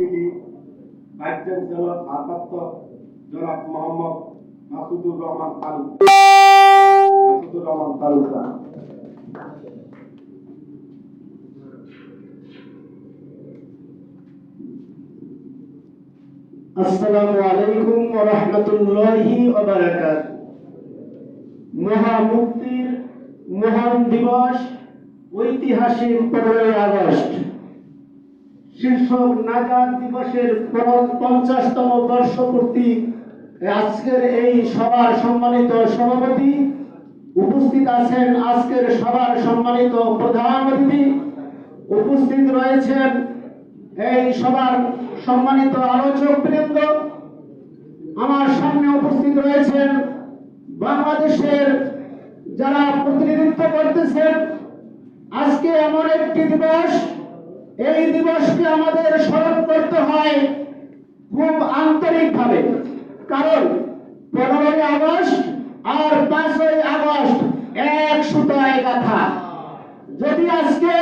Vice chancellor ভারপ্রাপ্ত জনাব মোহাম্মদ মাসুদুর রহমান তালু মাসুদুর রহমান তালুকদার আসসালামু মহামুক্তির মহান দিবস ঐতিহাসিক পনেরোই আগস্ট। শীর্ষক নাজার দিবসের পঞ্চাশতম বর্ষপূর্তি আজকের এই সভার সম্মানিত সভাপতি উপস্থিত আছেন আজকের সভার সম্মানিত প্রধান অতিথি। উপস্থিত রয়েছেন এই সভার সম্মানিত আলোচক বৃন্দ আমার সামনে উপস্থিত রয়েছেন বাংলাদেশের যারা প্রতিনিধিত্ব করতেছেন। আজকে এমন একটি দিবস এই দিবসকে আমাদের স্মরণ করতে হয় খুব আন্তরিকভাবে। কারণ পনেরোই আগস্ট আর পাঁচই আগস্ট এক সুতায় গাথা। যদি আজকে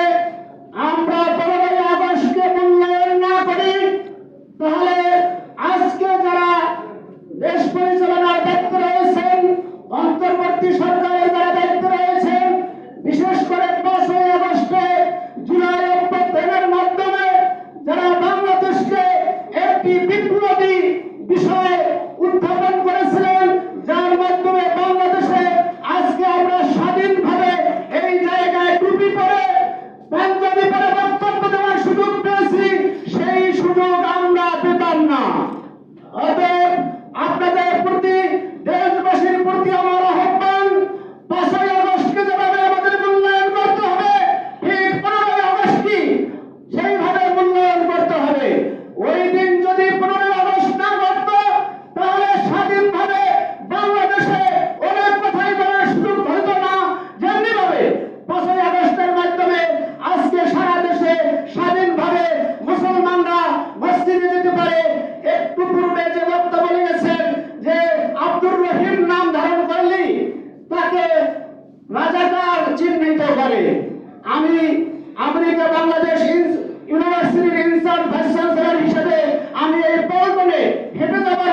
সুযোগ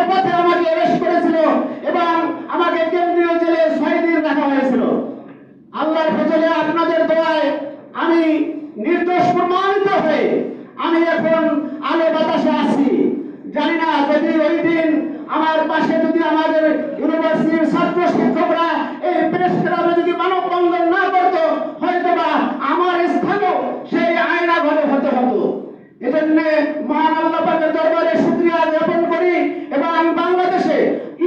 পথে আমাকে অ্যারেস্ট করেছিল এবং আমাকে কেন্দ্রীয় জেলে ছয় রাখা হয়েছিল। আল্লাহর ফজলে আপনাদের দোয়ায় আমি নির্দোষ প্রমাণিত হয়ে আমি এখন আলো বাতাসে আছি। জানি না যদি ওই দিন আমার পাশে যদি আমাদের ইউনিভার্সিটির ছাত্র শিক্ষকরা এই প্রেস ক্লাবে যদি মানববন্ধন না করতো হয়তো বা আমার স্থানও সেই আয়না ঘরে হতে হতো। এজন্য মহান আল্লাহ দরবারে শুকরিয়া এবং বাংলাদেশে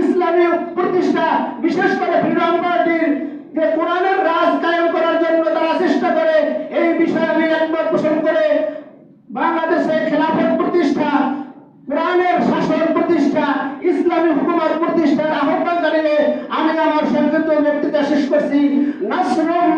ইসলামী প্রতিষ্ঠা বিশেষ করে ফ্রিডম পার্টির যে কোরআনের রাজ কায়েম করার জন্য তারা চেষ্টা করে, এই বিষয়ে আমি একমত পোষণ করে, বাংলাদেশে খেলাফত প্রতিষ্ঠা, কোরআনের শাসন প্রতিষ্ঠা, ইসলামী হুকুমত প্রতিষ্ঠার আহ্বান জানিয়ে আমি আমার সংক্ষিপ্ত বক্তৃতা শেষ করছি। নাসরুম